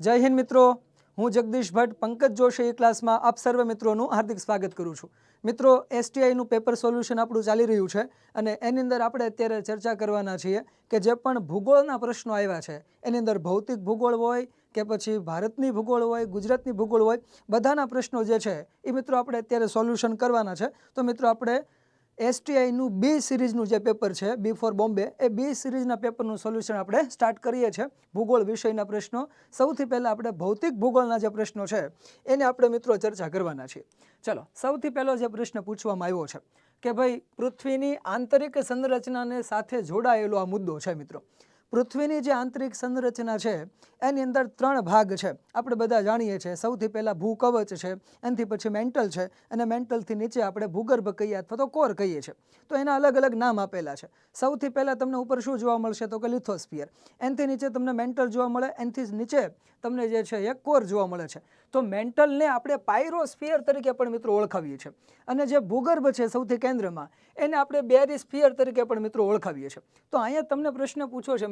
જય હિન્દ મિત્રો. હું જગદીશ ભટ્ટ, પંકજ જોશી ક્લાસમાં આપ સર્વ મિત્રોનું હાર્દિક સ્વાગત કરું છું. મિત્રો એસટીઆઈનું પેપર સોલ્યુશન આપણું ચાલી રહ્યું છે અને એની અંદર આપણે અત્યારે ચર્ચા કરવાના છીએ કે જે પણ ભૂગોળના પ્રશ્નો આવ્યા છે, એની અંદર ભૌતિક ભૂગોળ હોય કે પછી ભારતની ભૂગોળ હોય, ગુજરાતની ભૂગોળ હોય, બધાના પ્રશ્નો જે છે એ મિત્રો આપણે અત્યારે સોલ્યુશન કરવાના છે. તો મિત્રો, આપણે એસટીઆઈનું બી સિરીઝનું જે પેપર છે B four Bombay, A B સિરીઝના પેપરનું સોલ્યુશન આપણે સ્ટાર્ટ કરીએ છીએ ભૂગોળ વિષયના પ્રશ્નો. સૌથી પહેલાં આપણે ભૌતિક ભૂગોળના જે પ્રશ્નો છે, એને આપણે મિત્રો ચર્ચા કરવાના છીએ. ચલો, સૌથી પહેલો જે પ્રશ્ન પૂછવામાં આવ્યો છે કે ભાઈ પૃથ્વીની આંતરિક સંરચનાને સાથે જોડાયેલો આ મુદ્દો છે મિત્રો. પૃથ્વીની જે આંતરિક સંરચના છે, એની અંદર ત્રણ ભાગ છે. આપણે બધા જાણીએ છીએ, સૌથી પહેલાં ભૂકવચ છે, એનાથી પછી મેન્ટલ છે, અને મેન્ટલથી નીચે આપણે ભૂગર્ભ કહીએ અથવા તો કોર કહીએ છીએ. તો એના અલગ અલગ નામ આપેલા છે. સૌથી પહેલાં તમને ઉપર શું જોવા મળશે તો કે લિથોસ્ફિયર. એનાથી નીચે તમને મેન્ટલ જોવા મળે, એનાથી નીચે તમને જે છે એ કોર જોવા મળે છે. તો મેન્ટલને આપણે પાયરોસ્ફિયર તરીકે પણ મિત્રો ઓળખાવીએ છીએ. અને જે ભૂગર્ભ છે સૌથી કેન્દ્રમાં, એને આપણે બેરીસ્ફિયર તરીકે પણ મિત્રો ઓળખાવીએ છીએ. તો અહીંયા તમને પ્રશ્ન પૂછો છે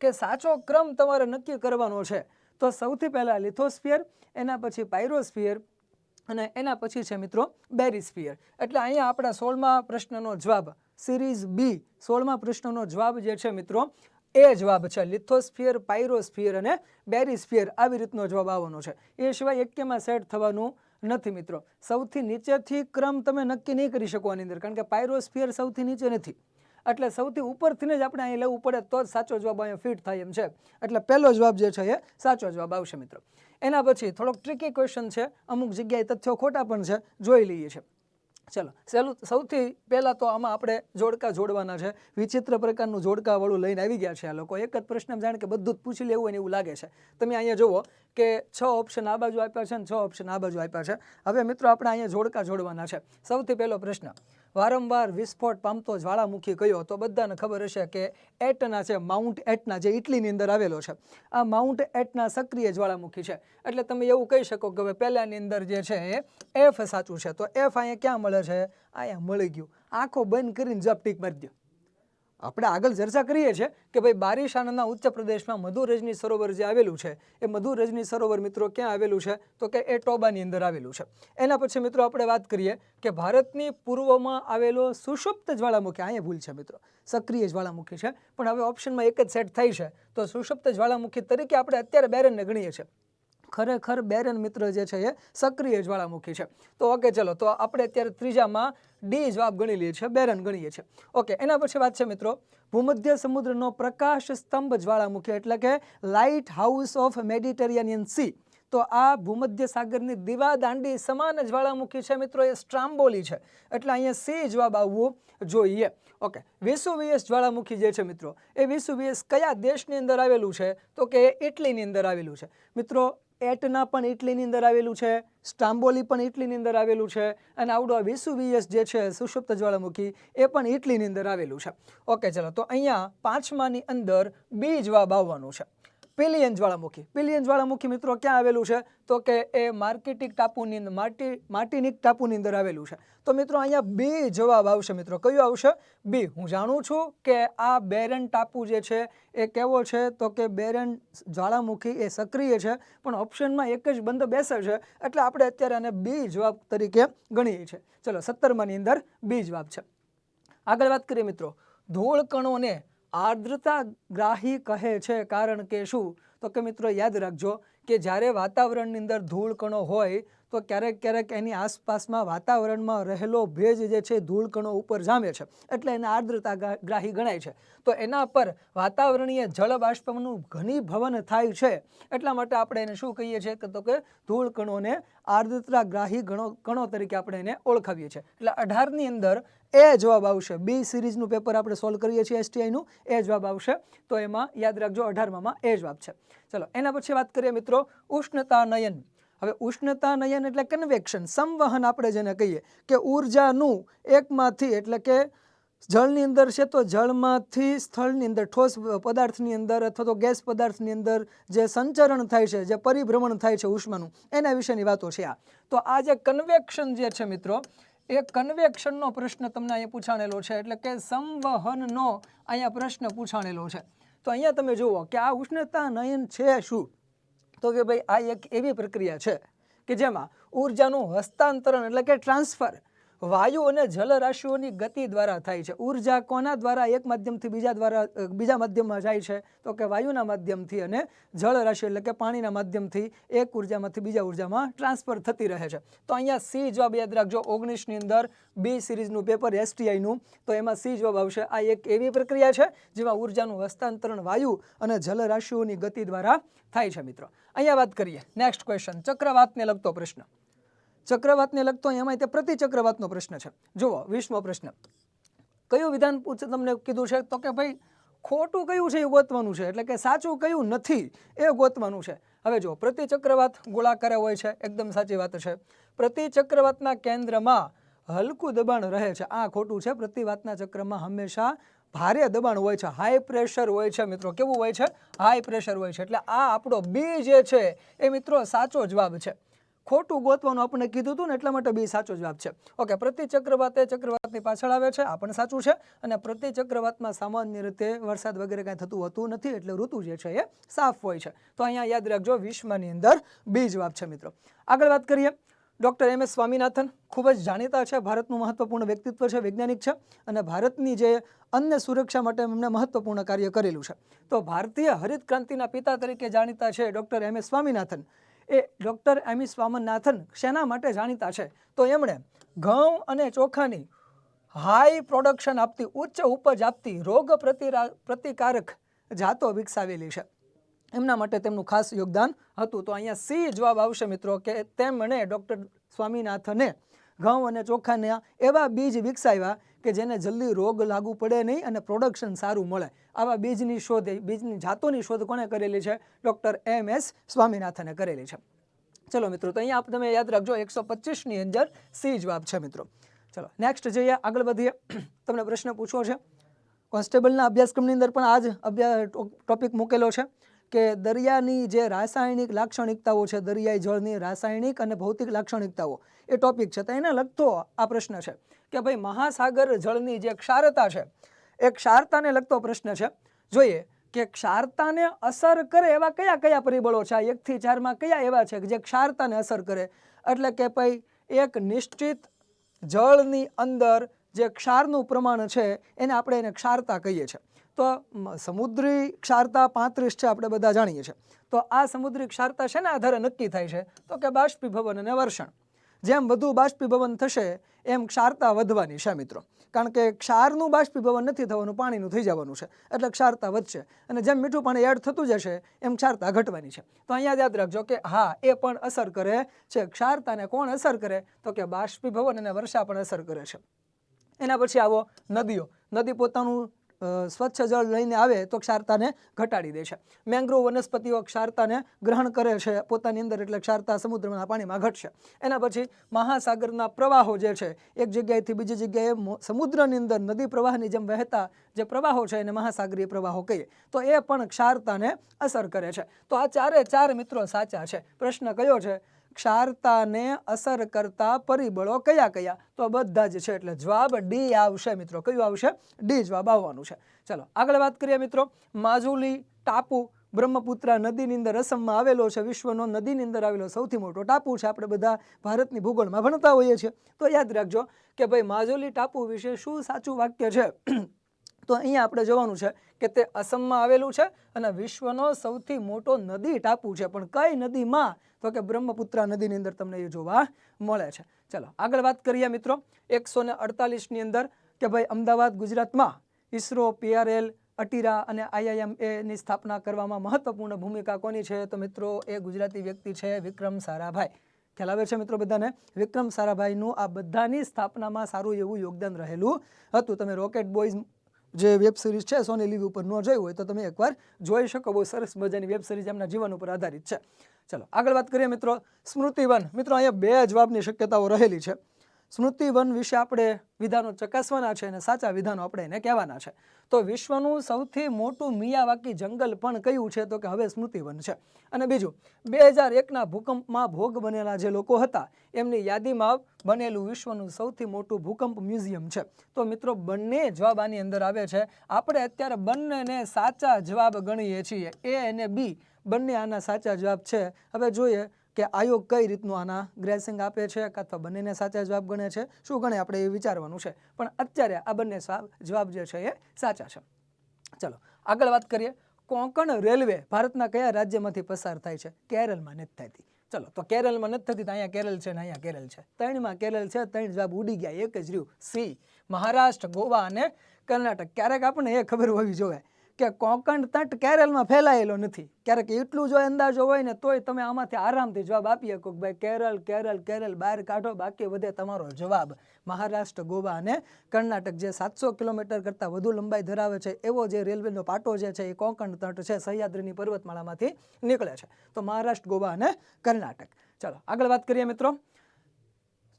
કે સાચો ક્રમ તમારે નક્કી કરવાનો છે. તો સૌથી પહેલાં લિથોસ્ફિયર, એના પછી પાયરોસ્ફિયર અને એના પછી છે મિત્રો બેરિસ્ફિયર. એટલે અહીંયા આપણા સોળમા પ્રશ્નનો જવાબ, સિરીઝ બી સોળમા પ્રશ્નનો જવાબ જે છે મિત્રો, એ જવાબ છે લિથોસ્ફિયર, પાયરોસ્ફિયર અને બેરિસ્ફિયર. આવી રીતનો જવાબ આવવાનો છે. એ સિવાય એકેમાં સેટ થવાનું નથી મિત્રો. સૌથી નીચેથી ક્રમ તમે નક્કી નહીં કરી શકો આની અંદર, કારણ કે પાયરોસ્ફિયર સૌથી નીચે નથી. એટલે સૌથી ઉપરથી જ આપણે અહીં લેવું પડે તો જ સાચો જવાબ અહીંયા ફિટ થાય એમ છે. એટલે પહેલો જવાબ જે છે એ સાચો જવાબ આવશે મિત્રો. એના પછી થોડોક ટ્રિકી ક્વેશ્ચન છે. અમુક જગ્યાએ તથ્યો ખોટા પણ છે. જોઈ લઈએ છીએ. ચલો સહેલું સૌથી પહેલાં તો આમાં આપણે જોડકા જોડવાના છે. વિચિત્ર પ્રકારનું જોડકાવાળું લઈને આવી ગયા છે આ લોકો. એક જ પ્રશ્ન જાણે કે બધું જ પૂછી લેવું હોય એવું લાગે છે. તમે અહીંયા જુઓ કે છ ઓપ્શન આ બાજુ આપ્યા છે અને છ ઓપ્શન આ બાજુ આપ્યા છે. હવે મિત્રો આપણે અહીંયા જોડકા જોડવાના છે. સૌથી પહેલો પ્રશ્ન વારંવાર વિસ્ફોટ પામતો જ્વાળામુખી કયો તો બધાને ખબર હશે કે એટના છે, માઉન્ટ એટના જે ઇટલીની અંદર આવેલો છે. આ માઉન્ટ એટના સક્રિય જ્વાળામુખી છે. એટલે તમે એવું કહી શકો કે હવે પહેલાંની અંદર જે છે એ એફ સાચું છે. તો એફ અહીંયા ક્યાં મળે છે? અહીંયા મળી ગયું. આંખો બંધ કરીને જપ ટીક મારી દો આપણે આગળ ચર્ચા કરીએ છીએ કે ભાઈ બારીશાનાના ઉચ્ચ પ્રદેશમાં મધુ રજની સરોવર જે આવેલું છે, એ મધુ રજની સરોવર મિત્રો ક્યાં આવેલું છે? તો કે એ ટોબાની અંદર આવેલું છે. એના પછી મિત્રો આપણે વાત કરીએ કે ભારતની પૂર્વમાં આવેલો સુષુપ્ત જ્વાળામુખી, અહીંયા ભૂલ છે મિત્રો, સક્રિય જ્વાળામુખી છે, પણ હવે ઓપ્શનમાં એક જ સેટ થઈ છે. તો સુષુપ્ત જ્વાળામુખી તરીકે આપણે અત્યારે બેરનને ગણીએ છીએ. ખરેખર બેરન મિત્ર જે છે એ સક્રિય જ્વાળામુખી છે. તો ઓકે, ચલો. તો આપણે અત્યારે ત્રીજામાં ડી જવાબ ગણી લઈએ છીએ, બેરન ગણીએ છીએ. ઓકે, એના પછી વાત છે મિત્રો, ભૂમધ્ય સમુદ્રનો પ્રકાશ સ્તંભ જ્વાળામુખી એટલે કે lighthouse of Mediterranean sea. તો આ ભૂમધ્ય સાગરની દીવા દાંડી સમાન જ્વાળામુખી છે મિત્રો, એ સ્ટ્રામ્બોલી છે. એટલે અહીંયા સી જવાબ આવવું જોઈએ. ઓકે વિસુવિયસ જ્વાળામુખી જે છે મિત્રો, એ વિસુવિયસ કયા દેશની અંદર આવેલું છે? તો કે એ ઇટલીની અંદર આવેલું છે. મિત્રો એટના પણ ઇટલીની અંદર આવેલું છે, સ્ટામ્બોલી પણ ઇટલીની અંદર આવેલું છે અને આવડો વિસુવીએસ જે છે, સુષુપ્ત જ્વાળામુખી, એ પણ ઇટલીની અંદર આવેલું છે. ઓકે, ચલો, તો અહીંયા પાંચમાની અંદર બી જવાબ આવવાનું છે. પિલિયન જ્વાળામુખી પિલિયન જ્વાળામુખી મિત્રો ક્યાં આવેલું છે? તો કે એ માર્કેટિક ટાપુની અંદર માટી માર્ટિનિક ટાપુની અંદર આવેલું છે. તો મિત્રો અહીંયા બી જવાબ આવશે મિત્રો. કયું આવશે? બી. હું જાણું છું કે આ બેરન ટાપુ જે છે એ કેવો છે? તો કે બેરન જ્વાળામુખી એ સક્રિય છે, પણ ઓપ્શનમાં એક જ બંધ બેસે છે. એટલે આપણે અત્યારે આને બી જવાબ તરીકે ગણીએ છીએ. ચલો, સત્તરમાની અંદર બી જવાબ છે. આગળ વાત કરીએ મિત્રો. ધૂળ કણોને આર્દ્રતા ગ્રાહી કહે છે કારણ કે શું? તો કે મિત્રો યાદ રાખજો કે જ્યારે વાતાવરણની અંદર ધૂળ કણો હોય, તો ક્યારેક ક્યારેક એની આસપાસમાં વાતાવરણમાં રહેલો ભેજ જે છે ધૂળ કણો ઉપર જામે છે. એટલે એને આર્દ્રતા ગ્રાહી ગણાય છે. તો એના પર વાતાવરણીય જળબાષ્પનું ઘનીભવન થાય છે. એટલા માટે આપણે એને શું કહીએ છીએ? કે તો કે ધૂળ કણોને આર્દ્રતા ગ્રાહી ગણો કણો તરીકે આપણે એને ઓળખાવીએ છીએ. એટલે અઢારની અંદર એ જવાબ આવશે. બી સિરીઝનું પેપર આપણે સોલ્વ કરીએ છીએ એસટીઆઈનું એ જવાબ આવશે. તો એમાં યાદ રાખજો, અઢારમાં એ જવાબ છે. ચલો, એના પછી વાત કરીએ મિત્રો ઉષ્ણતા નયન હવે ઉષ્ણતા નયન એટલે કન્વેક્શન સંવહન આપણે જેને કહીએ કે ઉર્જાનું એકમાંથી એટલે કે જળની અંદર છે તો જળમાંથી સ્થળની અંદર, ઠોસ પદાર્થની અંદર અથવા તો ગેસ પદાર્થની અંદર જે સંચરણ થાય છે, જે પરિભ્રમણ થાય છે ઉષ્માનું, એના વિશેની વાતો છે આ. તો આ જે કન્વેક્શન જે છે મિત્રો, એ કન્વેક્શનનો પ્રશ્ન તમને અહીંયા પૂછાણેલો છે, એટલે કે સંવહનનો અહીંયા પ્રશ્ન પૂછાણેલો છે. તો અહીંયા તમે જુઓ કે આ ઉષ્ણતા નયન છે શું? તો કે ભાઈ આ એક એવી પ્રક્રિયા છે કે જેમાં ઉર્જાનું હસ્તાંતરણ એટલે કે ટ્રાન્સફર વાયુ અને જલરાશિઓની ગતિ દ્વારા થાય છે. ઊર્જા કોના દ્વારા? એક માધ્યમથી બીજા દ્વારા બીજા માધ્યમમાં જાય છે. તો કે વાયુના માધ્યમથી અને જળ રાશિ એટલે કે પાણીના માધ્યમથી એક ઉર્જામાંથી બીજા ઉર્જામાં ટ્રાન્સફર થતી રહે છે. તો અહીંયા સી જવાબ યાદ રાખજો. ઓગણીસની અંદર બી સિરીઝનું પેપર એસટીઆઈનું તો એમાં સી જવાબ આવશે. આ એક એવી પ્રક્રિયા છે જેમાં ઉર્જાનું હસ્તાંતરણ વાયુ અને જલરાશિઓની ગતિ દ્વારા થાય છે મિત્રો. અહીંયા વાત કરીએ. Next question. ચક્રવાતને લગતો પ્રશ્ન. ચક્રવાતને લગતો એમાં તે પ્રતિચક્રવાતનો પ્રશ્ન છે. જુઓ વીસમો પ્રશ્ન. કયું વિધાન પૂછે તમને કીધું છે? તો કે ભાઈ, ખોટું કયું છે એ ગોતવાનું છે? એટલે કે સાચું કયું નથી એ ગોતવાનું છે. હવે જો પ્રતિચક્રવાત ગોળાકારે હોય છે, એકદમ સાચી વાત છે. પ્રતિચક્રવાતના કેન્દ્રમાં હલકું દબાણ રહે છે. આ ખોટું છે. પ્રતિવાતના ચક્રમાં હંમેશા ભારે દબાણ હોય છે. હાઈ પ્રેશર હોય છે, મિત્રો. કેવું હોય છે? હાઈ પ્રેશર હોય છે. એટલે આ આપણો બી જે છે, એ મિત્રો સાચો જવાબ છે. ખોટું ગોતવાનું આપણે કીધું હતું ને એટલા માટે બી સાચો જવાબ છે. ઓકે પ્રતિ ચક્રવાત એ ચક્રવાતની પાછળ આવે છે. આ પણ સાચું છે. અને પ્રતિ ચક્રવાતમાં સામાન્ય રીતે વરસાદ વગેરે કાંઈ થતું હોતું નથી એટલે ઋતુ જે છે એ સાફ હોય છે. તો અહીંયા યાદ રાખજો વિશ્વની અંદર બી જવાબ છે મિત્રો. આગળ વાત કરીએ. Doctor M. એસ. સ્વામિનાથન ખૂબ જ જાણીતા છે, ભારતનું મહત્વપૂર્ણ વ્યક્તિત્વ છે, વૈજ્ઞાનિક છે અને ભારતની જે અન્ન સુરક્ષા માટે એમણે મહત્વપૂર્ણ કાર્ય કરેલું છે. તો ભારતીય હરિત ક્રાંતિના પિતા તરીકે જાણીતા છે ડૉક્ટર એમ. એસ. સ્વામિનાથન. એ ડૉક્ટર એમ સ્વામિનાથન શેના માટે જાણીતા છે? તો એમણે ઘઉં અને ચોખાની હાઈ પ્રોડક્શન આપતી, ઉચ્ચ ઉપજ આપતી રોગ પ્રતિરા, પ્રતિકારક જાતો વિકસાવેલી છે. એમના માટે તેમનું ખાસ યોગદાન હતું. તો અહીંયા સી જવાબ આવશે મિત્રો, કે તેમણે ડૉક્ટર સ્વામિનાથને ઘઉં અને ચોખાના એવા બીજ વિકસાવ્યા કે જેને જલ્દી રોગ લાગુ પડે નહીં અને પ્રોડક્શન સારું મળે. આવા બીજની શોધ, બીજની જાતોની શોધ કોણે કરેલી છે? ડૉક્ટર એમ એસ સ્વામિનાથને કરેલી છે. ચલો મિત્રો, તો અહીંયા આપ તમે યાદ રાખજો, એકસો પચીસની અંદર સી જવાબ છે મિત્રો. ચલો નેક્સ્ટ જઈએ, આગળ વધીએ. તમને પ્રશ્ન પૂછવો છે? કોન્સ્ટેબલના અભ્યાસક્રમની અંદર પણ આ જ અભ્યાસ ટોપિક મૂકેલો છે કે દરિયાની જે રાસાયણિક લાક્ષણિકતાઓ છે, દરિયાઈ જળની રાસાયણિક અને ભૌતિક લાક્ષણિકતાઓ, એ ટોપિક છે. તો એને લગતો આ પ્રશ્ન છે. કે ભાઈ મહાસાગર જળની જે ક્ષારતા છે, એ ક્ષારતાને લગતો પ્રશ્ન છે. જોઈએ કે ક્ષારતાને અસર કરે એવા કયા કયા પરિબળો છે? આ એકથી ચારમાં કયા એવા છે કે જે ક્ષારતાને અસર કરે? એટલે કે ભાઈ એક નિશ્ચિત જળની અંદર જે ક્ષારનું પ્રમાણ છે, એને આપણે એને ક્ષારતા કહીએ છીએ. તો સમુદ્રી ક્ષારતા પાંત્રીસ છે આપણે બધા જાણીએ છીએ. તો આ સમુદ્રી ક્ષારતા શેના આધારે નક્કી થાય છે? તો કે બાષ્પીભવન અને વર્ષણ. જેમ વધુ બાષ્પીભવન થશે એમ ક્ષારતા વધવાની છે, મિત્રો. કારણ કે ક્ષારનું બાષ્પીભવન નથી થવાનું, પાણીનું થઈ જવાનું છે. એટલે ક્ષારતા વધશે. અને જેમ મીઠું પાણી એડ થતું જશે, એમ ક્ષારતા ઘટવાની છે. તો અહીંયા યાદ રાખજો કે હા, એ પણ અસર કરે છે. ક્ષારતાને કોણ અસર કરે? તો કે બાષ્પીભવન અને વર્ષા પણ અસર કરે છે. એના પછી આવો નદીઓ. નદી પોતાનું સ્વચ્છ જળ લઈને આવે તો ક્ષારતાને ઘટાડી દે છે. મેંગ્રોવ વનસ્પતિઓ ક્ષારતાને ગ્રહણ કરે છે. પોતાની અંદર એટલે ક્ષારતા સમુદ્રના પાણીમાં ઘટશે. એના પછી મહાસાગરના પ્રવાહો જે છે, એક જગ્યાએથી બીજી જગ્યાએ સમુદ્રની અંદર નદી પ્રવાહની જેમ વહેતા જે પ્રવાહો છે એને મહાસાગરીય પ્રવાહો કહીએ. તો એ પણ ક્ષારતાને અસર કરે છે. તો આ ચારે ચાર મિત્રો સાચા છે. પ્રશ્ન કયો છે? ક્ષારતાને અસર કરતા પરિબળો કયા કયા? તો બધા જ છે, એટલે જવાબ ડી આવશે મિત્રો. કયું આવશે? ડી જવાબ આવવાનું છે. ચલો, આગળ વાત કરીએ મિત્રો. માજુલી ટાપુ બ્રહ્મપુત્રા નદીની અંદર અસમમાં આવેલો છે. વિશ્વનો નદીની અંદર આવેલો સૌથી મોટો ટાપુ છે. આપણે બધા ભારતની ભૂગોળમાં ભણતા હોઈએ છીએ. તો યાદ રાખજો કે ભાઈ, માજુલી ટાપુ વિશે શું સાચું વાક્ય છે? તો અહીંયા આપણે જોવાનું છે કે તે અસમમાં આવેલું છે અને વિશ્વનો સૌથી મોટો નદી ટાપુ છે. પણ કઈ નદીમાં? તો કે બ્રહ્મપુત્રા નદીની અંદર તમને એ જોવા મળે છે. ચલો, આગળ વાત કરીએ મિત્રો એકસો ને અડતાલીસની અંદર કે ભાઈ અમદાવાદ ગુજરાતમાં ઈસરો પીઆરએલ, અટીરા અને આઈઆઈએમ એની સ્થાપના કરવામાં મહત્વપૂર્ણ ભૂમિકા કોની છે? તો મિત્રો એ ગુજરાતી વ્યક્તિ છે વિક્રમ સારાભાઈ. ખ્યાલ આવે છે મિત્રો બધાને? વિક્રમ સારાભાઈનું આ બધાની સ્થાપનામાં સારું એવું યોગદાન રહેલું હતું. તમે રોકેટ બોયઝ જે વેબ સિરીઝ છે સોની લીવ ઉપર ન જોઈ હોય તો તમે એકવાર જોઈ શકો. બહુ સરસ મજાની વેબ સિરીઝ એમના જીવન ઉપર આધારિત છે. ચલો, આગળ વાત કરીએ મિત્રો સ્મૃતિવન. મિત્રો, અહીંયા બે જવાબની શક્યતાઓ રહેલી છે. સ્મૃતિવન વિશે આપણે વિધાનો ચકાસવાના છે અને સાચા વિધાનો આપણે એને કહેવાના છે. તો વિશ્વનું સૌથી મોટું મિયાવાકી જંગલ પણ કયું છે? તો કે હવે સ્મૃતિવન છે. અને બીજું બે હજાર એકના ભૂકંપમાં ભોગ બનેલા જે લોકો હતા, એમની યાદીમાં બનેલું વિશ્વનું સૌથી મોટું ભૂકંપ મ્યુઝિયમ છે. તો મિત્રો, બંને જવાબ આની અંદર આવે છે. આપણે અત્યારે બંનેને સાચા જવાબ ગણીએ છીએ. એ અને બી બંને આના સાચા જવાબ છે. હવે જોઈએ કે આયોગ કઈ રીતનું આના ગ્રેસિંગ આપે છે અથવા બંનેને સાચા જવાબ ગણે છે? શું ગણે? આપણે એ વિચારવાનું છે. પણ અત્યારે આ બંને જવાબ જે છે એ સાચા છે. ચલો, આગળ વાત કરીએ. કોંકણ રેલવે ભારતના કયા રાજ્યમાંથી પસાર થાય છે? કેરળમાં નથી થતી. ચલો, તો કેરળમાં નથી થતી અહીંયા કેરળ છે ને અહીંયા કેરળ છે. ત્રણમાં કેરળ છે, ત્રણ જવાબ ઉડી ગયા. એક જ રહ્યું. સી, મહારાષ્ટ્ર, ગોવા અને કર્ણાટક. ક્યારેક આપણને એ ખબર હોવી જોઈએ. કે કોંકણ તટ કેરળમાં ફેલાયેલો નથી. ક્યારેક એટલું જો અંદાજો હોય ને તોય તમે આમાંથી આરામથી જવાબ આપી શકો ભાઈ કેરળ કેરળ કેરળ બહાર કાઢો, બાકી વધે તમારો જવાબ. મહારાષ્ટ્ર, ગોવા અને કર્ણાટક જે સાતસો કિલોમીટર કરતાં વધુ લંબાઈ ધરાવે છે, એવો જે રેલવેનો પાટો જે છે એ કોંકણ તટ છે, સહ્યાદ્રીની પર્વતમાળામાંથી નીકળે છે. તો મહારાષ્ટ્ર, ગોવા અને કર્ણાટક. ચાલો, આગળ વાત કરીએ મિત્રો.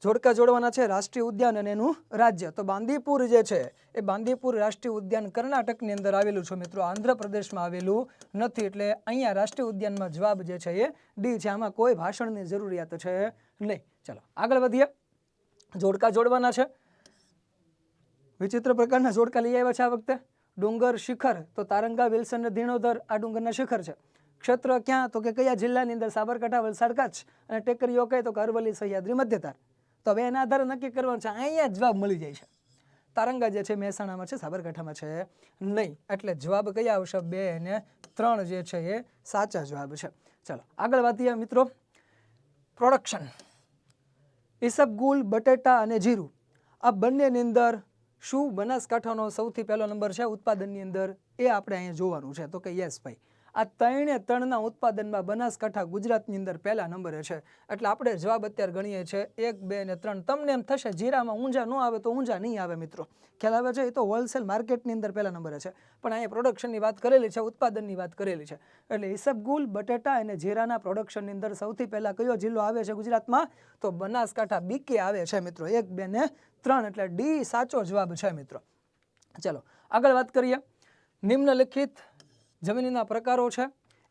જોડકા જોડવાના છે રાષ્ટ્રીય ઉદ્યાન અને એનું રાજ્ય. તો બાંદીપુર જે છે, એ બાંદીપુર રાષ્ટ્રીય ઉદ્યાન કર્ણાટકની અંદર આવેલું છે મિત્રો. આંધ્રપ્રદેશમાં આવેલું નથી, એટલે અહીંયા રાષ્ટ્રીય ઉદ્યાનમાં જવાબ જે છે એ ડી છે. આમાં કોઈ ભાષણની જરૂરિયાત છે નહીં. ચાલો, આગળ વધીએ. જોડકા જોડવાના છે. વિચિત્ર પ્રકારના જોડકા લઈ આવ્યા છે આ વખતે. ડુંગર શિખર, તો તારંગા, વિલ્સન ધીણોધર આ ડુંગરના શિખર છે. ક્ષેત્ર ક્યાં? તો કે કયા જિલ્લાની અંદર સાબરકાંઠા, વલસાડ, કચ્છ અને ટેકરીઓ કઈ તો કે સહ્યાદ્રી, મધ્યતાર. તો હવે એના આધારે નક્કી કરવાનું છે. અહીંયા જવાબ મળી જાય છે. તારંગા જે છે, મહેસાણામાં છે, સાબરકાંઠામાં છે. નહીં, એટલે જવાબ કયા આવશે? બે અને ત્રણ જે છે, એ સાચા જવાબ છે. ચાલો, આગળ વાતીએ મિત્રો. પ્રોડક્શન ઈસબગુલ બટેટા અને જીરું. આ બંનેની અંદર શું બનાસકાંઠાનો સૌથી પહેલો નંબર છે? ઉત્પાદનની અંદર એ આપણે અહીંયા જોવાનું છે. તો કે યસ ભાઈ. આ ત્રણે ત્રણના ઉત્પાદનમાં બનાસકાંઠા ગુજરાતની અંદર પહેલા નંબરે છે. એટલે આપણે જવાબ અત્યારે ગણીએ છીએ એક, બે ને ત્રણ. તમને એમ થશે જીરામાં ઊંઝા ન આવે તો ઊંઝા નહીં આવે મિત્રો. ખ્યાલ આવે છે? એ તો હોલસેલ માર્કેટની અંદર પહેલા નંબરે છે. પણ અહીંયા પ્રોડક્શનની વાત કરેલી છે, ઉત્પાદનની વાત કરેલી છે. એટલે ઈસબગુલ બટેટા અને જીરાના પ્રોડક્શનની અંદર સૌથી પહેલાં કયો જિલ્લો આવે છે ગુજરાતમાં? તો બનાસકાંઠા બીકે આવે છે મિત્રો. એક, બે ને ત્રણ. એટલે ડી સાચો જવાબ છે મિત્રો. ચલો, આગળ વાત કરીએ. નિમ્નલિખિત જમીનના પ્રકારો છે.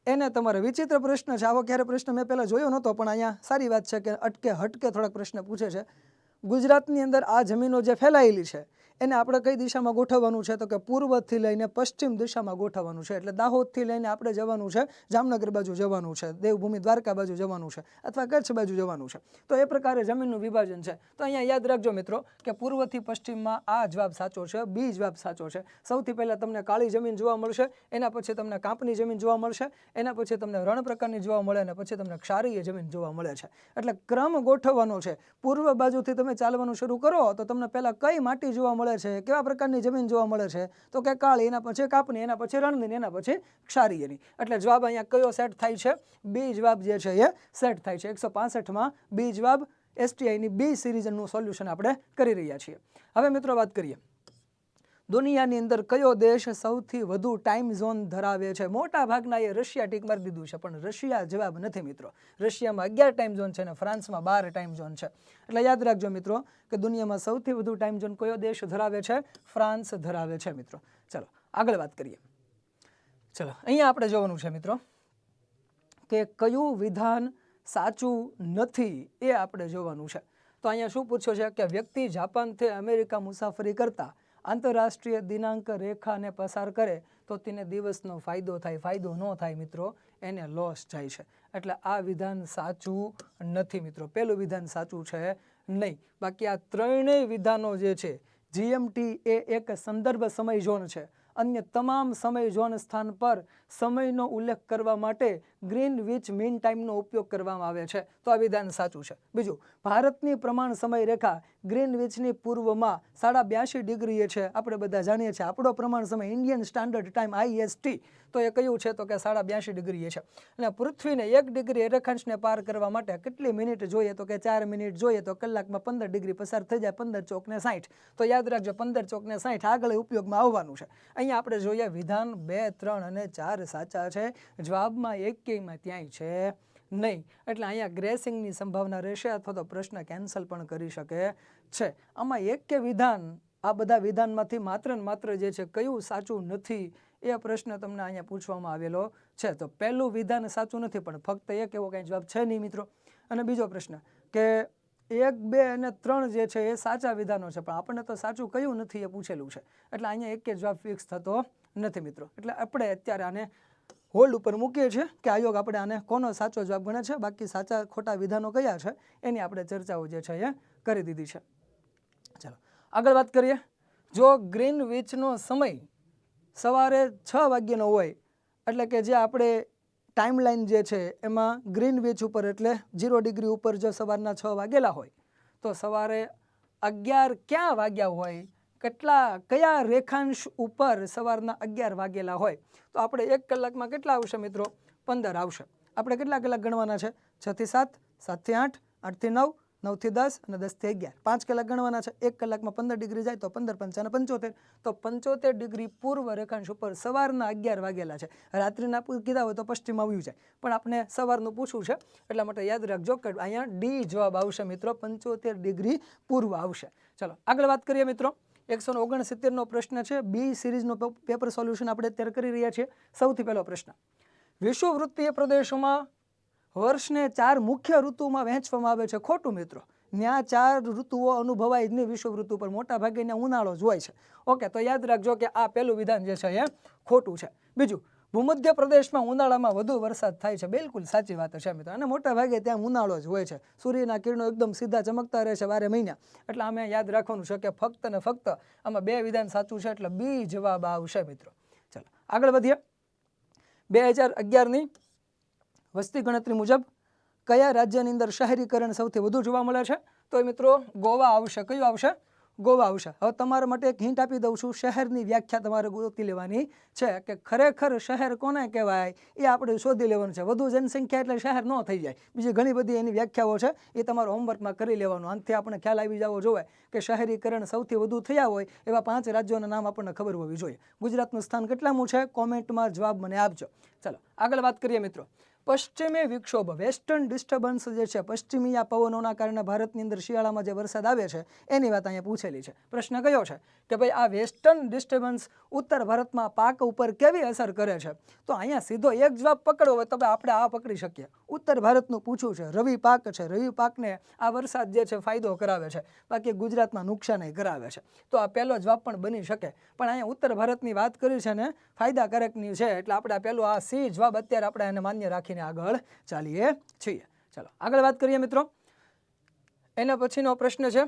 એને તમારે વિચિત્ર પ્રશ્ન છે. આવો ક્યારે પ્રશ્ન મેં પહેલાં જોયો નહોતો, પણ અહીંયા સારી વાત છે કે અટકે હટકે થોડાક પ્રશ્ન પૂછે છે. ગુજરાતની અંદર આ જમીનો જે ફેલાયેલી છે એને આપણે કઈ દિશામાં ગોઠવવાનું છે? તો કે પૂર્વથી લઈને પશ્ચિમ દિશામાં ગોઠવવાનું છે. એટલે દાહોદથી લઈને આપણે જવાનું છે, જામનગર બાજુ જવાનું છે, દેવભૂમિ દ્વારકા બાજુ જવાનું છે અથવા કચ્છ બાજુ જવાનું છે. તો એ પ્રકારે જમીનનું વિભાજન છે. તો અહીંયા યાદ રાખજો મિત્રો કે પૂર્વથી પશ્ચિમમાં આ જવાબ સાચો છે, બી જવાબ સાચો છે. સૌથી પહેલાં તમને કાળી જમીન જોવા મળશે, એના પછી તમને કાંપની જમીન જોવા મળશે, એના પછી તમને રણ પ્રકારની જોવા મળે અને પછી તમને ક્ષારીય જમીન જોવા મળે છે. એટલે ક્રમ ગોઠવવાનો છે. પૂર્વ બાજુથી તમે ચાલવાનું શરૂ કરો, તો તમને પહેલાં કઈ માટી જોવા મળે? છે, કેવા પ્રકારની જમીન જોવા મળે છે, તો કે કાળી, એના પછી કાપની, એના પછી રણની એના પછી ક્ષારીયની. એટલે જવાબ અહીંયા કયો સેટ થાય છે? બી જવાબ જે છે એ સેટ થાય છે. એકસો પાસઠમાં બી જવાબ એસટીઆઈની બી સિરીઝનું સોલ્યુશન આપણે કરી રહ્યા છીએ. હવે મિત્રો વાત કરીએ. દુનિયાની અંદર કયો દેશ સૌથી વધુ ટાઈમ ઝોન ધરાવે છે? મોટા ભાગના એ રશિયા ટીક મારી દીધું છે, પણ રશિયા જવાબ નથી મિત્રો. રશિયામાં અગિયાર ટાઈમ ઝોન છે અને ફ્રાન્સમાં બાર ટાઈમ ઝોન છે. એટલે યાદ રાખજો મિત્રો કે દુનિયામાં સૌથી વધુ ટાઈમ ઝોન કયો દેશ ધરાવે છે? ફ્રાન્સ ધરાવે છે મિત્રો. ચલો, આગળ વાત કરીએ. ચલો, અહીંયા આપણે જોવાનું છે મિત્રો કે કયું વિધાન સાચું નથી એ આપણે જોવાનું છે. તો અહીંયા શું પૂછ્યો છે કે વ્યક્તિ જાપાનથી અમેરિકા મુસાફરી કરતા આંતરરાષ્ટ્રીય દિનાંક રેખાને પસાર કરે તો તેને દિવસનો ફાયદો થાય, ફાયદો ન થાય મિત્રો, એને લોસ જાય છે. એટલે આ વિધાન સાચું નથી મિત્રો. પહેલું વિધાન સાચું છે નહીં. બાકી આ ત્રણેય વિધાનો જે છે જીએમટી એ એક સંદર્ભ સમય ઝોન છે. અન્ય તમામ સમય ઝોન સ્થાન પર સમયનો ઉલ્લેખ કરવા માટે ગ્રીન વિચ મીન ટાઈમનો ઉપયોગ કરવામાં આવે છે. તો આ વિધાન સાચું છે. બીજું, ભારતની પ્રમાણ સમય રેખા ગ્રીન વિચની પૂર્વમાં સાડા બ્યાસી ડિગ્રીએ છે. આપણે બધા જાણીએ છીએ આપણો પ્રમાણ સમય ઇન્ડિયન સ્ટાન્ડર્ડ ટાઈમ આઈએસટી તો એ કયું છે? તો કે સાડા બ્યાસી ડિગ્રીએ છે. અને પૃથ્વીને એક ડિગ્રી રેખાંશને પાર કરવા માટે કેટલી મિનિટ જોઈએ? તો કે ચાર મિનિટ જોઈએ. તો કલાકમાં પંદર ડિગ્રી પસાર થઈ જાય, પંદર ચોકને સાઠ તો યાદ રાખજો, પંદર ચોકને સાઠ આગળ ઉપયોગમાં આવવાનું છે. અહીંયા આપણે જોઈએ વિધાન બે, ત્રણ અને ચાર સાચા છે. જવાબમાં એકેયમાં ત્યાંય છે નહીં. એટલે અહીંયા ગ્રેસિંગની સંભાવના રહેશે અથવા તો પ્રશ્ન કેન્સલ પણ કરી શકે છે. આમાં એક કે વિધાન? આ બધા વિધાનમાંથી માત્ર ને માત્ર જે છે કયું સાચું નથી? એ પ્રશ્ન તમને અહીંયા પૂછવામાં આવેલો છે. તો પહેલું વિધાન સાચું નથી, પણ ફક્ત એક એવો કાંઈ જવાબ છે નહીં મિત્રો? અને બીજો પ્રશ્ન, કે એક, બે અને ત્રણ જે છે એ સાચા વિધાનો છે, પણ આપણને તો સાચું કયું નથી એ પૂછેલું છે. એટલે અહીંયા એક કે જવાબ ફિક્સ થતો નથી મિત્રો. એટલે આપણે અત્યારે આને હોલ્ડ ઉપર મૂકીએ છીએ કે આયોગ આપણે આને કોનો સાચો જવાબ ગણે છે, બાકી સાચા ખોટા વિધાનો કયા છે, એની આપણે ચર્ચાઓ જે છે એ કરી દીધી છે. ચાલો, આગળ વાત કરીએ. જો ગ્રીન વીચનો સમય સવારે છ વાગ્યાનો હોય, એટલે કે જે આપણે ટાઈમલાઈન જે છે, એમાં ગ્રીન વીચ ઉપર એટલે ઝીરો ડિગ્રી ઉપર જો સવારના છ વાગેલા હોય, તો સવારે અગિયાર ક્યાં વાગ્યા હોય કેટલા, કયા રેખાંશ ઉપર સવારના અગિયાર વાગેલા હોય? તો આપણે એક કલાકમાં કેટલા આવશે મિત્રો? પંદર આવશે. આપણે કેટલા કલાક ગણવાના છે? છથી સાત સાતથી આઠ આઠથી નવ નવથી દસ અને દસથી અગિયાર. પાંચ કલાક ગણવાના છે. એક કલાકમાં પંદર ડિગ્રી જાય તો પંદર પંચાને પંચોતેર. તો પંચોતેર ડિગ્રી પૂર્વ રેખાંશ ઉપર સવારના અગિયાર વાગેલા છે. રાત્રિના કીધા હોય તો પશ્ચિમ આવ્યું જાય પણ આપણે સવારનું પૂછવું છે. એટલા માટે યાદ રાખજો કે અહીંયા ડી જવાબ આવશે મિત્રો. પંચોતેર ડિગ્રી પૂર્વ આવશે. ચલો, આગળ વાત કરીએ મિત્રો. એકસો ઓગણસિત્તેરનો પ્રશ્ન છે. બી સિરીઝનો પેપર સોલ્યુશન આપણે અત્યારે કરી રહ્યા છીએ. સૌથી પહેલો પ્રશ્ન. વિશ્વવૃત્તીય પ્રદેશોમાં વર્ષને ચાર મુખ્ય ઋતુમાં વહેંચવામાં આવે છે. ખોટું મિત્રો. ત્યાં ચાર ઋતુઓ અનુભવાય જ નહીં વિશ્વવૃત્તિ પર મોટા ભાગે ત્યાં ઉનાળો જ હોય છે. ઓકે, તો યાદ રાખજો કે આ પહેલું વિધાન જે છે એ ખોટું છે. બીજું ભૂમધ્ય પ્રદેશમાં ઉનાળામાં વધુ વરસાદ થાય છે. બિલકુલ સાચી વાત છે મિત્રો. અને મોટા ભાગે ત્યાં ઉનાળો જ હોય છે. સૂર્યના કિરણો એકદમ સીધા ચમકતા રહે છે બારે મહિના. એટલે અમે યાદ રાખવાનું છે કે ફક્ત ને ફક્ત આમાં બે વિધાન સાચું છે એટલે બી જવાબ આવશે મિત્રો. ચાલો, આગળ વધીએ. બે હજાર અગિયારની વસ્તી ગણતરી મુજબ કયા રાજ્યની અંદર શહેરીકરણ સૌથી વધુ જોવા મળે છે? તો એ મિત્રો, ગોવા આવશે. કયું આવશે? ગોવા આવશે. હવે તમારા માટે એક હિન્ટ આપી દઉં છું. શહેરની વ્યાખ્યા તમારે ગોતી લેવાની છે કે ખરેખર શહેર કોને કહેવાય? એ આપણે શોધી લેવાનું છે. વધુ જનસંખ્યા એટલે શહેર ન થઈ જાય. બીજી ઘણી બધી એની વ્યાખ્યાઓ છે. એ તમારે હોમવર્કમાં કરી લેવાનું. આનાથી આપણે ખ્યાલ આવી જવો જોઈએ કે શહેરીકરણ સૌથી વધુ થયા હોય એવા પાંચ રાજ્યોના નામ આપણને ખબર હોવી જોઈએ. ગુજરાતનું સ્થાન કેટલામું છે? કોમેન્ટમાં જવાબ મને આપજો. ચાલો, આગળ વાત કરીએ મિત્રો. પશ્ચિમી વિક્ષોભ, વેસ્ટર્ન ડિસ્ટર્બન્સ જે છે પશ્ચિમી આ પવનોના કારણે ભારતની અંદર શિયાળામાં જે વરસાદ આવે છે, એની વાત અહીંયા પૂછેલી છે. પ્રશ્ન કયો છે? કે ભાઈ આ વેસ્ટર્ન ડિસ્ટર્બન્સ ઉત્તર ભારતમાં પાક ઉપર કેવી અસર કરે છે? તો અહીંયા સીધો એક જવાબ પકડો હોય તો આપણે આ પકડી શકીએ. ઉત્તર ભારતનું પૂછવું છે, રવિ પાક છે, રવિ પાકને આ વરસાદ જે છે ફાયદો કરાવે છે, બાકી ગુજરાતમાં નુકસાન કરાવે છે. તો આ પહેલો જવાબ પણ બની શકે. પણ અહીંયા ઉત્તર ભારતની વાત કરી છે ને, ફાયદાકારકની છે, એટલે આપણે પહેલું આ સી જવાબ અત્યારે આપણે એને માન્ય રાખીને આગળ ચાલીએ છીએ. ચાલો, આગળ વાત કરીએ મિત્રો. એના પછીનો પ્રશ્ન છે,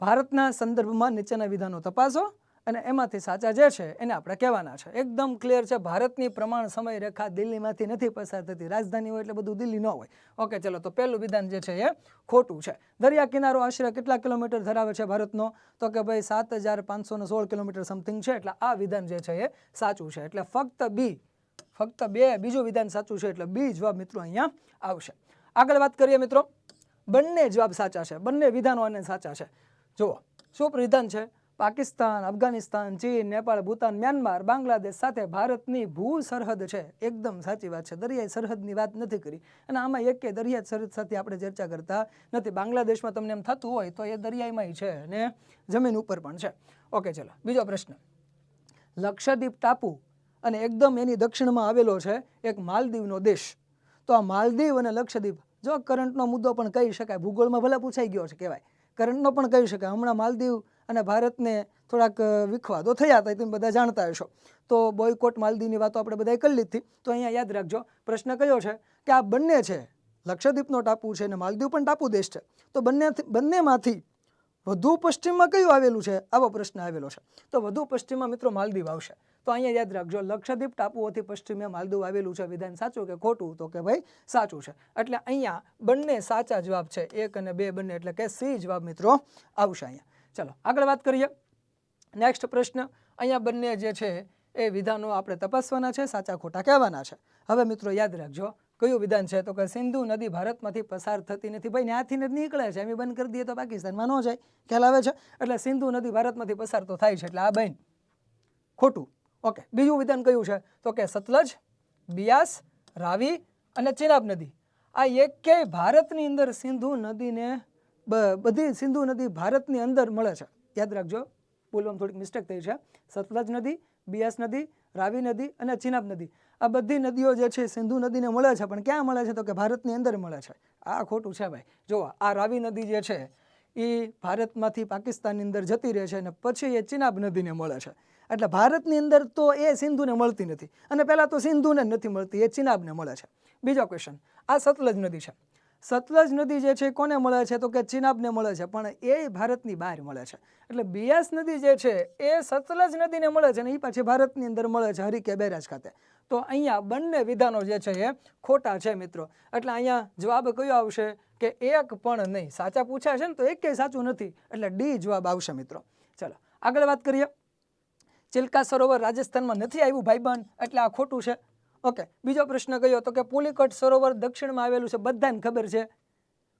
ભારતના સંદર્ભમાં નીચેના વિધાનો તપાસો અને એમાંથી સાચા જે છે એને આપણે કહેવાના છે. એકદમ ક્લિયર છે, ભારતની પ્રમાણ સમયરેખા દિલ્હીમાંથી નથી પસાર થતી. રાજધાની હોય એટલે બધું દિલ્હી ન હોય. ઓકે ચલો, તો પહેલું વિધાન જે છે એ ખોટું છે. દરિયા કિનારો આશરે કેટલા કિલોમીટર ધરાવે છે ભારતનો? તો કે ભાઈ સાત હજાર પાંચસો સોળ કિલોમીટર સમથિંગ છે. એટલે આ વિધાન જે છે એ સાચું છે. એટલે ફક્ત બી ફક્ત બે, બીજું વિધાન સાચું છે એટલે બી જવાબ મિત્રો અહીંયા આવશે. આગળ વાત કરીએ મિત્રો. બંને જવાબ સાચા છે. બંને વિધાનો અને સાચા છે. જુઓ, શું વિધાન છે? પાકિસ્તાન, અફઘાનિસ્તાન, ચીન, નેપાળ, ભૂતાન, મ્યાનમાર, બાંગ્લાદેશ સાથે ભારતની ભૂ સરહદ છે. એકદમ સાચી વાત છે. દરિયાઈ સરહદની વાત નથી કરી. અને આમાં એક દરિયાઈ સરહદ સાથે આપણે ચર્ચા કરતા નથી. બાંગ્લાદેશમાં તમને એમ થતું હોય તો એ દરિયાઈમાંય છે અને જમીન ઉપર પણ છે. ઓકે, ચલો. બીજો પ્રશ્ન. લક્ષદ્વીપ ટાપુ અને એકદમ એની દક્ષિણમાં આવેલો છે એક માલદીવનો દેશ. તો આ માલદીવ અને લક્ષદ્વીપ, જો કરંટનો મુદ્દો પણ કહી શકાય, ભૂગોળમાં ભલે પૂછાઈ ગયો છે કહેવાય, કરંટનો પણ કહી શકાય, હમણાં માલદીવ અને ભારતને થોડાક વિખવાદો થયા હતા એ તમે બધા જાણતા હશો. તો બોયકોટ માલદીવની વાતો આપણે બધાએ કરી લીધી. તો અહીંયા યાદ રાખજો, પ્રશ્ન કયો છે કે આ બંને છે, લક્ષદ્વીપનો ટાપુ છે અને માલદીવ પણ ટાપુ દેશ છે. તો બંને બંનેમાંથી વધુ પશ્ચિમમાં કયું આવેલું છે? આવો પ્રશ્ન આવેલો છે. તો વધુ પશ્ચિમમાં મિત્રો માલદીવ આવશે. તો અહીંયા યાદ રાખજો, લક્ષદ્વીપ ટાપુઓથી પશ્ચિમે માલદીવ આવેલું છે. વિધાન સાચું કે ખોટું? તો કે ભાઈ સાચું છે. એટલે અહીંયા બંને સાચા જવાબ છે. એક અને બે બંને, એટલે કે સી જવાબ મિત્રો આવશે અહીંયા. ચલો, આગળ વાત કરીએ. નેક્સ્ટ પ્રશ્ન. અહીંયા બંને જે છે એ વિધાનો આપણે તપાસવાના છે, સાચા ખોટા કહેવાના છે. હવે મિત્રો યાદ રાખજો કયું વિધાન છે? તો કે સિંધુ નદી ભારતમાંથી પસાર થતી નથી. ભાઈ ત્યાંથી નદી નીકળે છે. એમ બંધ કરી દઈએ તો પાકિસ્તાનમાં ન જાય. ખ્યાલ આવે છે? એટલે સિંધુ નદી ભારતમાંથી પસાર તો થાય છે. એટલે આ બહેન ખોટું. ઓકે, બીજું વિધાન કયું છે? તો કે સતલજ, બિયાસ, રાવી અને ચિનાબ નદી. આ એકેય ભારતની અંદર સિંધુ નદીને બધી સિંધુ નદી ભારતની અંદર મળે છે. યાદ રાખજો, બોલવામાં થોડીક મિસ્ટેક થઈ છે. સતલજ નદી, બિયાસ નદી, રાવી નદી અને ચિનાબ નદી. આ બધી નદીઓ જે છે, સિંધુ નદીને મળે છે, પણ ક્યાં મળે છે તો કે ભારતની અંદર મળે છે? આ ખોટું છે ભાઈ. જો આ રાવી નદી જે છે, એ ભારતમાંથી પાકિસ્તાનની અંદર જતી રહે છે અને પછી એ ચિનાબ નદીને મળે છે. એટલે ભારતની અંદર તો એ સિંધુને મળતી નથી. અને પહેલાં તો સિંધુને નથી મળતી, એ ચિનાબને મળે છે. બીજો ક્વેશ્ચન આ સતલજ નદી છે. સતલજ નદી જે છે, કોને મળે છે? તો કે ચિનાબને મળે છે. પણ એ ભારતની બહાર મળે છે. એટલે બિયાસ નદી જે છે, એ સતલજ નદીને મળે છે અને એ પાછી ભારતની અંદર મળે છે, હરિકે બેરાજ ખાતે. તો અહીંયા બંને વિધાનો જે છે, એ ખોટા છે મિત્રો. એટલે અહીંયા જવાબ કયો આવશે કે એક પણ નહીં? સાચા પૂછ્યા છે ને તો એક સાચું નથી. એટલે ડી જવાબ આવશે મિત્રો. ચલો, આગળ વાત કરીએ. ચિલ્કા સરોવર રાજસ્થાનમાં નથી આવ્યું ભાઈબંધ. એટલે આ ખોટું છે. ઓકે, બીજો પ્રશ્ન કયો તો કે પુલિકટ સરોવર દક્ષિણમાં આવેલું છે, બધાને ખબર છે?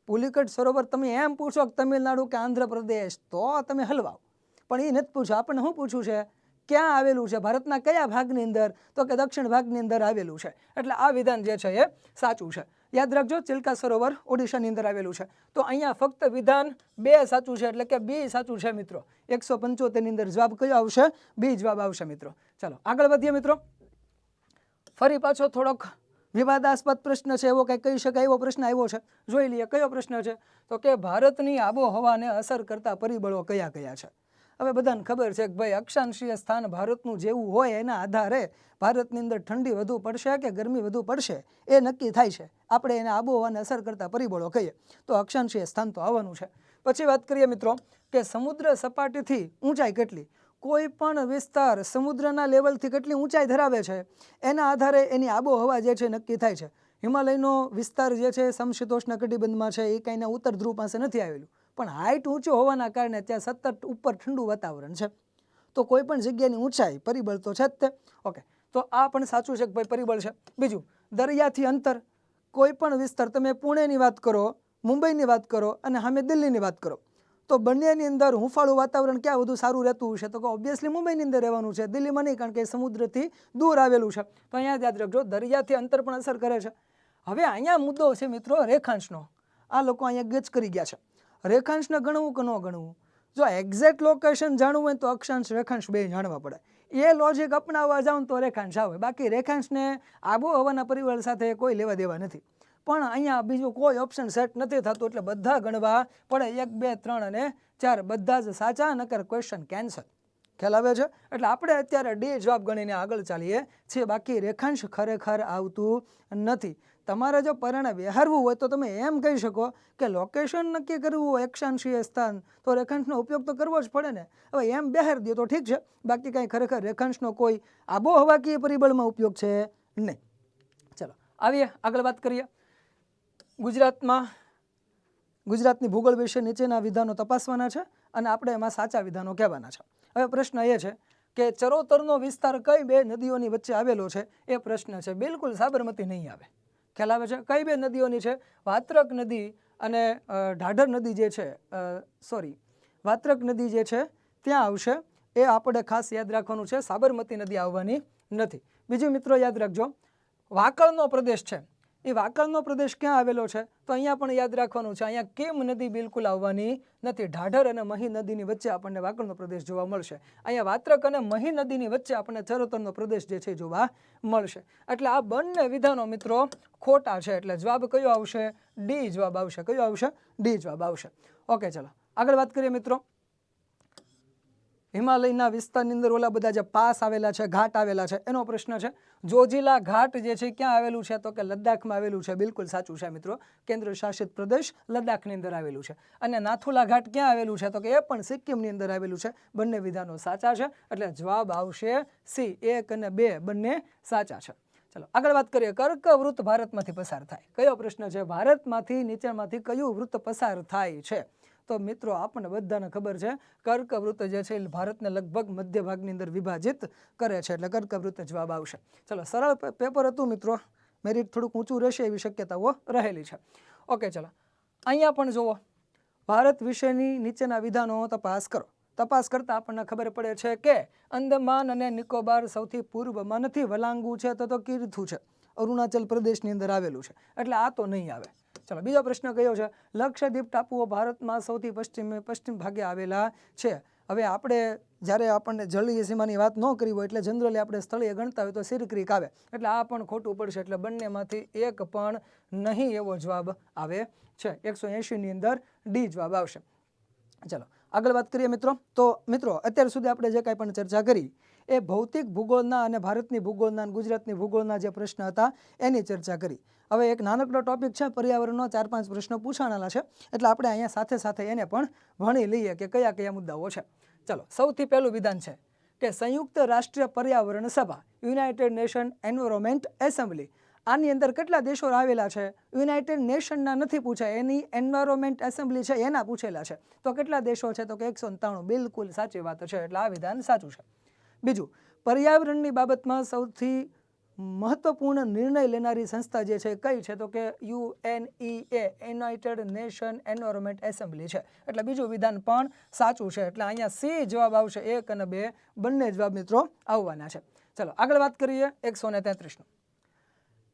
પુલિકટ સરોવર તમે એમ પૂછો કે તમિલનાડુ કે આંધ્રપ્રદેશ, તો તમે હલવાઓ. પણ એ નથી પૂછો, આપણને શું પૂછવું છે? ક્યાં આવેલું છે? ભારતના કયા ભાગની અંદર? તો કે દક્ષિણ ભાગની અંદર આવેલું છે. એટલે આ વિધાન જે છે એ સાચું છે. યાદ રાખજો, ચિલ્કા સરોવર ઓડિશાની અંદર આવેલું છે. તો અહીંયા ફક્ત વિધાન બે સાચું છે, એટલે કે બી સાચું છે, મિત્રો. એકસો પંચોતેરની અંદર જવાબ કયો આવશે? બી જવાબ આવશે, મિત્રો. ચાલો, આગળ વધીએ, મિત્રો. ફરી પાછો થોડોક વિવાદાસ્પદ પ્રશ્ન છે, એવો કંઈ કહી શકાય એવો પ્રશ્ન આવ્યો છે. જોઈ લઈએ, કયો પ્રશ્ન છે? તો કે ભારતની આબોહવાને અસર કરતા પરિબળો કયા કયા છે? હવે બધાને ખબર છે કે ભાઈ અક્ષાંશીય સ્થાન ભારતનું જેવું હોય એના આધારે ભારતની અંદર ઠંડી વધુ પડશે કે ગરમી વધુ પડશે? એ નક્કી થાય છે. આપણે એને આબોહવાને અસર કરતા પરિબળો કહીએ. તો અક્ષાંશીય સ્થાન તો આવવાનું છે. પછી વાત કરીએ મિત્રો કે સમુદ્ર સપાટીથી ઊંચાઈ કેટલી? કોઈ પણ વિસ્તાર સમુદ્રના લેવલથી કેટલી ઊંચાઈ ધરાવે છે, એના આધારે એની આબોહવા જે છે નક્કી થાય છે. હિમાલયનો વિસ્તાર જે છે સમશીતોષ્ણ કટિબંધમાં છે, એ કાંઈના ઉત્તર ધ્રુવ પાસે નથી આવેલું. પણ હાઇટ ઊંચો હોવાના કારણે ત્યાં સતત ઉપર ઠંડુ વાતાવરણ છે. તો કોઈ પણ જગ્યાની ઊંચાઈ પરિબળ તો છે જ તે. ઓકે, તો આ પણ સાચું છે કે ભાઈ પરિબળ છે? બીજું, દરિયાથી અંતર કોઈ પણ વિસ્તાર, તમે પુણેની વાત કરો, મુંબઈની વાત કરો અને સામે દિલ્હીની વાત કરો. તો બંનેની અંદર હુંફાળું વાતાવરણ ક્યાં વધુ સારું રહેતું હશે તો કે ઓબ્વિયસલી મુંબઈની અંદર રહેવાનું છે, દિલ્હીમાં નહીં, કારણ કે સમુદ્રથી દૂર આવેલું છે. તો અહીંયા યાદ રાખજો, દરિયાથી અંતર પણ અસર કરે છે. હવે અહીંયા મુદ્દો છે મિત્રો રેખાંશનો. આ લોકો અહીંયા ગેચ કરી ગયા છે. રેખાંશને ગણવું કે ન ગણવું? જો એક્ઝેક્ટ લોકેશન જાણવું હોય તો અક્ષાંશ રેખાંશ બે જાણવા પડે. એ લોજિક અપનાવવા જાઉં તો રેખાંશ આવે. બાકી રેખાંશને આબોહવાના પરિબળ સાથે કોઈ લેવા દેવા નથી. પણ અહીંયા બીજું કોઈ ઓપ્શન સેટ નથી થતું એટલે બધા ગણવા પડે એક, બે, ત્રણ અને ચાર. બધા જ સાચા, નકર ક્વેશ્ચન કેન્સલ ખ્યાલ આવે છે? એટલે આપણે અત્યારે ડી જવાબ ગણીને આગળ ચાલીએ છીએ. બાકી રેખાંશ ખરેખર આવતું નથી. તમારે જો પરિણામ વિહારવું હોય તો તમે એમ કહી શકો કે લોકેશન નક્કી કરવું હોય અક્ષાંશીય સ્થાન. તો રેખાંશનો ઉપયોગ તો કરવો જ પડે ને. હવે એમ બહાર દો તો ઠીક છે. બાકી કાંઈ ખરેખર રેખાંશનો કોઈ આબોહવાકીય પરિબળમાં ઉપયોગ છે નહીં. ચલો, આવીએ. આગળ વાત કરીએ. ગુજરાતમાં ગુજરાતની ભૂગોળ વિશે નીચેના વિધાનો તપાસવાના છે અને આપણે એમાં સાચા વિધાનો કહેવાના છે. હવે પ્રશ્ન એ છે કે ચરોતરનો વિસ્તાર કઈ બે નદીઓની વચ્ચે આવેલો છે? એ પ્રશ્ન છે. બિલકુલ સાબરમતી નહીં આવે. ખ્યાલ આવે છે? કઈ બે નદીઓની છે? વાત્રક નદી અને ઢાઢર નદી જે છે સોરી, વાત્રક નદી જે છે ત્યાં આવશે. એ આપણે ખાસ યાદ રાખવાનું છે. સાબરમતી નદી આવવાની નથી. બીજું મિત્રો યાદ રાખજો. વાકળનો પ્રદેશ છે. એ વાકલનો પ્રદેશ ક્યાં આવેલો છે? તો અહીંયા પણ યાદ રાખવાનું છે, અહીંયા કેમ નદી બિલકુલ આવવાની નથી? ઢાઢર અને મહી નદીની વચ્ચે આપણને વાકળનો પ્રદેશ જોવા મળશે. અહીંયા વાત્રક અને મહી નદીની વચ્ચે આપણને ચરોતરનો પ્રદેશ જે છે જોવા મળશે. એટલે આ બંને વિધાનો મિત્રો ખોટા છે, એટલે જવાબ કયો આવશે? ડી જવાબ આવશે. કયો આવશે? ડી જવાબ આવશે. ઓકે, ચલો. આગળ વાત કરીએ મિત્રો. હિમાલયના વિસ્તારની અંદર ઓલા બધા જે પાસ આવેલા છે, ઘાટ આવેલા છે, એનો પ્રશ્ન છે. જોજીલા ઘાટ જે છે ક્યાં આવેલું છે? તો કે લદ્દાખમાં આવેલું છે. બિલકુલ સાચું છે મિત્રો. કેન્દ્ર શાસિત પ્રદેશ લદ્દાખની અંદર આવેલું છે. અને નાથુલા ઘાટ ક્યાં આવેલું છે? તો કે એ પણ સિક્કિમની અંદર આવેલું છે. બંને વિધાનો સાચા છે. એટલે જવાબ આવશે સી. એક અને બે બંને સાચા છે. ચલો, આગળ વાત કરીએ. કર્કવૃત્ત ભારતમાંથી પસાર થાય. કયો પ્રશ્ન છે? ભારતમાંથી નીચેમાંથી કયું વૃત્ત પસાર થાય છે? તો મિત્રો, આપણને બધાને ખબર છે કર્કવૃત્ત જે છે એ ભારતને લગભગ મધ્ય ભાગની અંદર વિભાજિત કરે છે, એટલે કર્કવૃત્ત જવાબ આવશે. ચલો, સરળ પેપર હતું મિત્રો. મેરિટ થોડુંક ઊંચું રહેશે એવી શક્યતાઓ રહેલી છે. ઓકે, ચલો. અહીંયા પણ જુઓ. ભારત વિશેની નીચેના વિધાનો તપાસ કરો. તપાસ કરતાં આપણને ખબર પડે છે કે અંદમાન અને નિકોબાર સૌથી પૂર્વમાં નથી વલાંગુ છે, તો તો કીર્થુ છે. અરુણાચલ પ્રદેશની અંદર આવેલું છે. એટલે આ તો નહીં આવે. ચલો, બીજો પ્રશ્ન કયો છે? લક્ષદ્વીપ ટાપુઓ ભારતમાં સૌથી પશ્ચિમ પશ્ચિમ ભાગે આવેલા છે. હવે આપણે જ્યારે આપણને જળીય સીમાની વાત ન કરી હોય એટલે જનરલી આપણે સ્થળીય ગણતા હોય તો સિરક્રીક આવે. એટલે આ પણ ખોટું પડશે એટલે બંનેમાંથી એક પણ નહીં એવો જવાબ આવે છે. એકસો એંશીની અંદર ડી જવાબ આવશે. ચલો આગળ વાત કરીએ મિત્રો. તો મિત્રો, અત્યાર સુધી આપણે જે કાંઈ પણ ચર્ચા કરી, એ ભૌતિક ભૂગોળના અને ભારતની ભૂગોળના અને ગુજરાતની ભૂગોળના જે પ્રશ્ન હતા, એની ચર્ચા કરી. હવે એક નાનકડો ટોપિક છે, પર્યાવરણનો, ચાર પાંચ પ્રશ્નો પૂછાણેલા છે. એટલે આપણે અહીંયા સાથે સાથે એને પણ ભણી લઈએ કે કયા કયા મુદ્દાઓ છે. ચલો, સૌથી પહેલું વિધાન છે કે સંયુક્ત રાષ્ટ્રીય પર્યાવરણ સભા, યુનાઇટેડ નેશન એન્વાયરમેન્ટ એસેમ્બલી. આની અંદર કેટલા દેશો આવેલા છે? યુનાઇટેડ નેશનના નથી પૂછાય. એની એન્વાયરમેન્ટ એસેમ્બલી છે, એના પૂછેલા છે. તો કેટલા દેશો છે? તો કે એકસો બિલકુલ સાચી વાત છે, એટલે આ વિધાન સાચું છે. બીજું, પર્યાવરણની બાબતમાં સૌથી મહત્વપૂર્ણ નિર્ણય લેનારી સંસ્થા જે છે, કઈ છે? તો કે UNEA United Nation Environment Assembly છે. એટલે બીજું વિધાન પણ સાચું છે. એટલે અહીંયા સી જવાબ આવશે, એક અને બે. બંને જવાબ મિત્રો આવવાના છે. ચલો, આગળ વાત કરીએ એકસો ને તેત્રીસનું.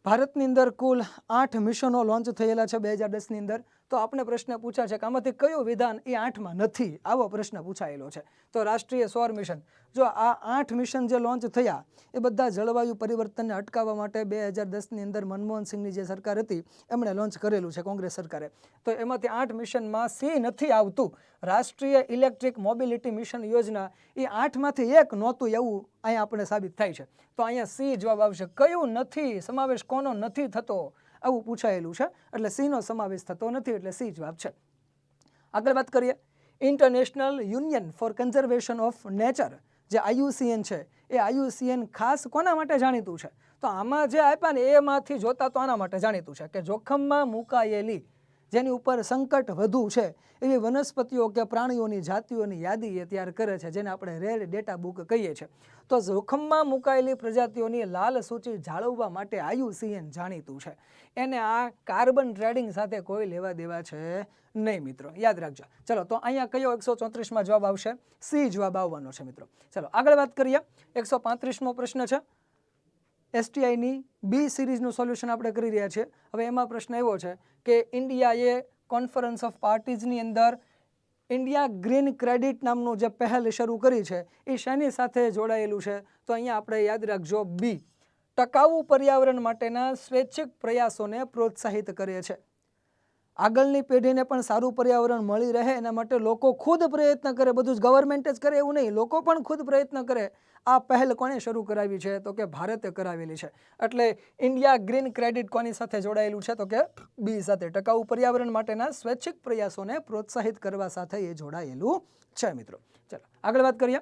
ભારતની અંદર કુલ આઠ મિશનો લોન્ચ થયેલા છે બે હજાર દસની અંદર. તો આપણે પ્રશ્ન પૂછ્યા છે કે આમાંથી કયું વિધાન એ આઠમાં નથી? આવો પ્રશ્ન પૂછાયેલો છે. તો રાષ્ટ્રીય સૌર મિશન. જો આ આઠ મિશન જે લોન્ચ થયા, એ બધા જળવાયુ પરિવર્તનને અટકાવવા માટે બે હજાર દસની અંદર મનમોહન સિંહની જે સરકાર હતી, એમણે લોન્ચ કરેલું છે કોંગ્રેસ સરકારે. તો એમાંથી આઠ મિશનમાં સી નથી આવતું. રાષ્ટ્રીય ઇલેક્ટ્રિક મોબિલિટી મિશન યોજના એ આઠમાંથી એક નહોતું એવું અહીંયા આપણે સાબિત થાય છે. તો અહીંયા સી જવાબ આવશે. કયું નથી? સમાવેશ કોનો નથી થતો? આવું પૂછાયેલું છે. એટલે સીનો સમાવેશ થતો નથી, એટલે સી જવાબ છે. આગળ વાત કરીએ. International Union for Conservation of Nature જે આયુસીએન છે, એ આયુસીએન ખાસ કોના માટે જાણીતું છે? તો આમાં જે આપ્યા ને, એમાંથી જોતા તો આના માટે જાણીતું છે કે જોખમમાં મુકાયેલી જેની ઉપર સંકટ વધુ છે, એવી વનસ્પતિઓ કે પ્રાણીઓની જાતિઓની યાદી એ તૈયાર કરે છે, જેને આપણે રેર ડેટા બુક કહીએ છીએ. તો જોખમમાં મુકાયેલી પ્રજાતિઓની લાલ સૂચિ જાળવવા માટે આયુસીએન જાણીતું છે. એને આ કાર્બન ટ્રેડિંગ સાથે કોઈ લેવા દેવા છે નહીં મિત્રો. યાદ રાખજો. ચલો, તો અહીંયા કયો એકસો ચોત્રીસમાં જવાબ આવશે? સી જવાબ આવવાનો છે મિત્રો. ચલો, આગળ વાત કરીએ. એકસો પાંત્રીસમો પ્રશ્ન છે. એસટીઆઈની બી સિરીઝનું સોલ્યુશન આપણે કરી રહ્યા છીએ. હવે એમાં પ્રશ્ન એવો છે કે ઇન્ડિયાએ કોન્ફરન્સ ઓફ પાર્ટીઝની અંદર ઇન્ડિયા ગ્રીન ક્રેડિટ નામનું જે પહેલ શરૂ કરી છે, એ શેની સાથે જોડાયેલું છે? તો અહીંયા આપણે યાદ રાખજો બી ટકાઉ પર્યાવરણ માટેના સ્વૈચ્છિક પ્રયાસોને પ્રોત્સાહિત કરે છે. આગળની પેઢીને પણ સારું પર્યાવરણ મળી રહે એના માટે લોકો ખુદ પ્રયત્ન કરે, બધું જ ગવર્મેન્ટ જ કરે એવું નહીં, લોકો પણ ખુદ પ્રયત્ન કરે. આ પહેલ કોણે શરૂ કરાવી છે? તો કે ભારતે કરાવેલી છે. એટલે ઇન્ડિયા ગ્રીન ક્રેડિટ કોની સાથે જોડાયેલું છે? તો કે બી સાથે. ટકાઉ પર્યાવરણ માટેના સ્વૈચ્છિક પ્રયાસોને પ્રોત્સાહિત કરવા સાથે એ જોડાયેલું છે મિત્રો. ચલો, આગળ વાત કરીએ.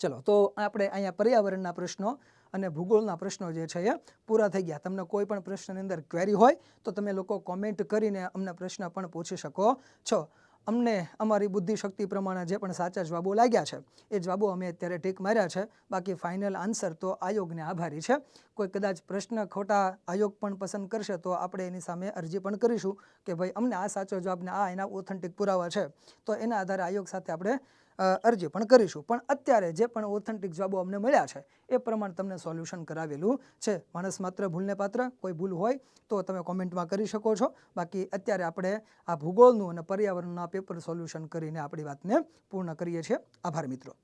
ચલો, તો આપણે અહીંયા પર્યાવરણના પ્રશ્નો અને ભૂગોળના પ્રશ્નો જે છે એ પૂરા થઈ ગયા. તમને કોઈ પણ પ્રશ્નની અંદર ક્વેરી હોય, તો તમે લોકો કોમેન્ટ કરીને અમને પ્રશ્ન પણ પૂછી શકો છો. અમને અમારી બુદ્ધિ શક્તિ પ્રમાણે જે પણ સાચા જવાબો લાગ્યા છે, એ જવાબો અમે અત્યારે ટીક માર્યા છે. બાકી ફાઇનલ આન્સર તો આયોગને આભારી છે. કોઈ કદાચ પ્રશ્ન ખોટા આયોગ પણ પસંદ કરશે, તો આપણે એની સામે અરજી પણ કરીશું કે ભાઈ અમને આ સાચો જવાબને આ એના ઓથેન્ટિક પુરાવા છે. તો એના આધારે આયોગ સાથે આપણે અરજી પણ કરીશું. પણ અત્યારે જે પણ ઓથેન્ટિક જવાબો અમને મળ્યા છે, એ પ્રમાણે તમને સોલ્યુશન કરાવેલું છે. માણસ માત્ર ભૂલને પાત્ર, કોઈ ભૂલ હોય તો તમે કોમેન્ટમાં કરી શકો છો. બાકી અત્યારે આપણે આ ભૂગોળનું અને પર્યાવરણના પેપર સોલ્યુશન કરીને આપણી વાતને પૂર્ણ કરીએ છીએ. આભાર મિત્રો.